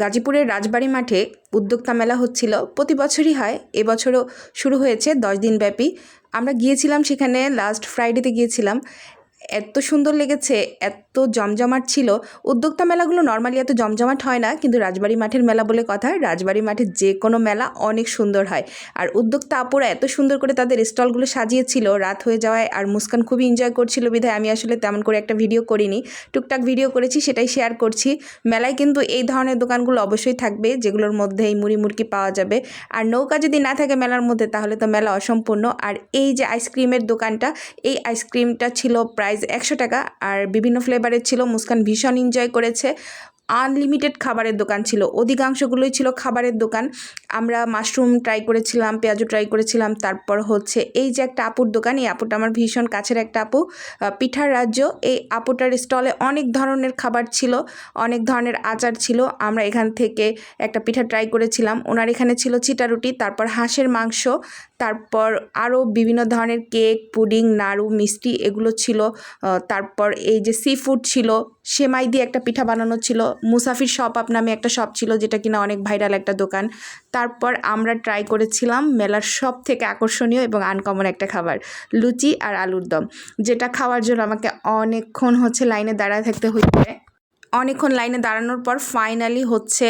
গাজীপুরের রাজবাড়ি মাঠে উদ্যোক্তা মেলা হচ্ছিল। প্রতি বছরই হয়। এবছরও শুরু হয়েছে দশ দিনব্যাপী। আমরা গিয়েছিলাম সেখানে লাস্ট ফ্রাইডেতে গিয়েছিলাম। এত সুন্দর লেগেছে, এত জমজমাট ছিল। উদ্যোক্তা মেলাগুলো নর্মালি এত জমজমাট হয় না, কিন্তু রাজবাড়ি মাঠের মেলা বলে কথা, রাজবাড়ি মাঠে যে কোনো মেলা অনেক সুন্দর হয়। আর উদ্যোক্তা আপুরা এত সুন্দর করে তাদের স্টলগুলো সাজিয়েছিল, রাত হয়ে যাওয়ায় আর মুস্কান খুবই এনজয় করছিল বিধায় আমি আসলে তেমন করে একটা ভিডিও করিনি। টুকটাক ভিডিও করেছি, সেটাই শেয়ার করছি। মেলায় কিন্তু এই ধরনের দোকানগুলো অবশ্যই থাকবে, যেগুলোর মধ্যে এই মুড়ি মুড়কি পাওয়া যাবে। আর নৌকা যদি না থাকে মেলার মধ্যে, তাহলে তো মেলা অসম্পূর্ণ। আর এই যে আইসক্রিমের দোকানটা, এই আইসক্রিমটা ছিল প্রাইস একশো টাকা আর বিভিন্ন ফ্লেভারের ছিল। মুস্কান ভীষণ এনজয় করেছে। আনলিমিটেড খাবারের দোকান ছিল। অধিকাংশগুলোই ছিল খাবারের দোকান। আমরা মাশরুম ট্রাই করেছিলাম পেঁয়াজু ট্রাই করেছিলাম। তারপর হচ্ছে এই যে একটা আপুর দোকান, এই আপুটা আমার ভীষণ কাছের একটা আপু। পিঠার রাজ্য। এই আপুটার স্টলে অনেক ধরনের খাবার ছিল, অনেক ধরনের আচার ছিল। আমরা এখান থেকে একটা পিঠা ট্রাই করেছিলাম। ওনার এখানে ছিল চিটা রুটি, তারপর হাঁসের মাংস তারপর আরও বিভিন্ন ধরনের কেক, পুডিং, নাড়ু, মিষ্টি এগুলো ছিল। তারপর এই যে সি ফুড ছিল, সেমাই দিয়ে একটা পিঠা বানানো ছিল। মুসাফির শপ আপ নামে একটা শপ ছিল যেটা কিনা অনেক ভাইরাল একটা দোকান। তারপর আমরা ট্রাই করেছিলাম মেলার সব থেকে আকর্ষণীয় এবং আনকমন একটা খাবার, লুচি আর আলুর দম। যেটা খাওয়ার জন্য আমাকে অনেকক্ষণ হচ্ছে লাইনে দাঁড়ায় থাকতে হয়েছে অনেকক্ষণ লাইনে দাঁড়ানোর পর ফাইনালি হচ্ছে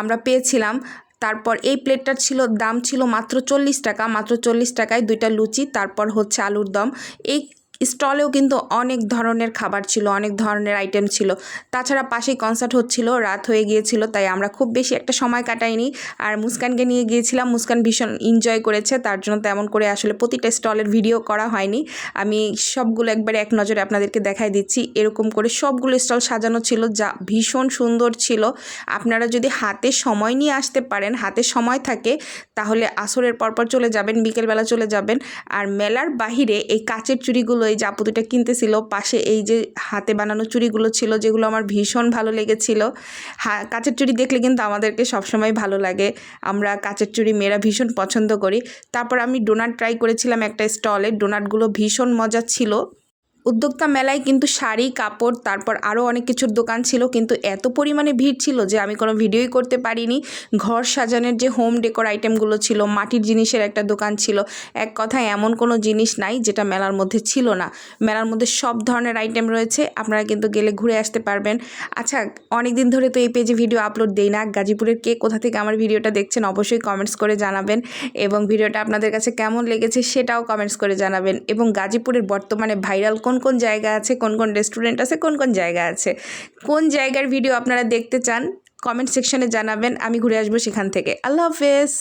আমরা পেয়েছিলাম তারপর এই প্লেটটার ছিল, দাম ছিল মাত্র চল্লিশ টাকা, মাত্র চল্লিশ টাকায় দুইটা লুচি, তারপর হচ্ছে আলুর দম। এই স্টলেও কিন্তু অনেক ধরনের খাবার ছিল, অনেক ধরনের আইটেম ছিল। তাছাড়া পাশেই কনসার্ট হচ্ছিল, রাত হয়ে গিয়েছিল, তাই আমরা খুব বেশি একটা সময় কাটাইনি। আর মুস্কানকে নিয়ে গিয়েছিলাম, মুস্কান ভীষণ এনজয় করেছে, তার জন্য তেমন করে আসলে প্রতিটা স্টলের ভিডিও করা হয়নি। আমি সবগুলো একবারে এক নজরে আপনাদেরকে দেখাই দিচ্ছি। এরকম করে সবগুলো স্টল সাজানো ছিল, যা ভীষণ সুন্দর ছিল। আপনারা যদি হাতে সময় নিয়ে আসতে পারেন, হাতে সময় থাকে, তাহলে আসরের পরপর চলে যাবেন, বিকেলবেলা চলে যাবেন। আর মেলার বাহিরে এই কাচের চুড়িগুলো এই যে আপু কিনতেছিল, পাশে এই যে হাতে বানানো চুড়িগুলো ছিল, যেগুলো আমার ভীষণ ভালো লেগেছিল। হ্যাঁ কাঁচের চুড়ি দেখলে কিন্তু আমাদেরকে সবসময় ভালো লাগে। আমরা কাঁচের চুড়ি মেয়েরা ভীষণ পছন্দ করি। তারপর আমি ডোনাট ট্রাই করেছিলাম একটা স্টলে, ডোনাটগুলো ভীষণ মজা ছিল। উদ্যোক্তা মেলায় কিন্তু শাড়ি, কাপড়, তারপর আরও অনেক কিছুর দোকান ছিল, কিন্তু এত পরিমাণে ভিড় ছিল যে আমি কোনো ভিডিওই করতে পারিনি। ঘর সাজানোর যে হোম ডেকোর আইটেমগুলো ছিল, মাটির জিনিসের একটা দোকান ছিল, এক কথায় এমন কোনো জিনিস নাই যেটা মেলার মধ্যে ছিল না। মেলার মধ্যে সব ধরনের আইটেম রয়েছে, আপনারা কিন্তু গেলে ঘুরে আসতে পারবেন। আচ্ছা অনেক দিন ধরে তো এই পেজে ভিডিও আপলোড দেই না, গাজীপুরের কে কোথা থেকে আমার ভিডিওটা দেখছেন অবশ্যই কমেন্টস করে জানাবেন এবং ভিডিওটা আপনাদের কাছে কেমন লেগেছে সেটাও কমেন্টস করে জানাবেন। এবং গাজীপুরের বর্তমানে ভাইরাল কোন কোন জায়গা আছে, কোন কোন রেস্টুরেন্ট আছে, কোন কোন জায়গা আছে। কোন জায়গার ভিডিও আপনারা দেখতে চান কমেন্ট সেকশনে জানাবেন, আমি ঘুরে আসব সেখান থেকে। আল্লাহ হাফেজ!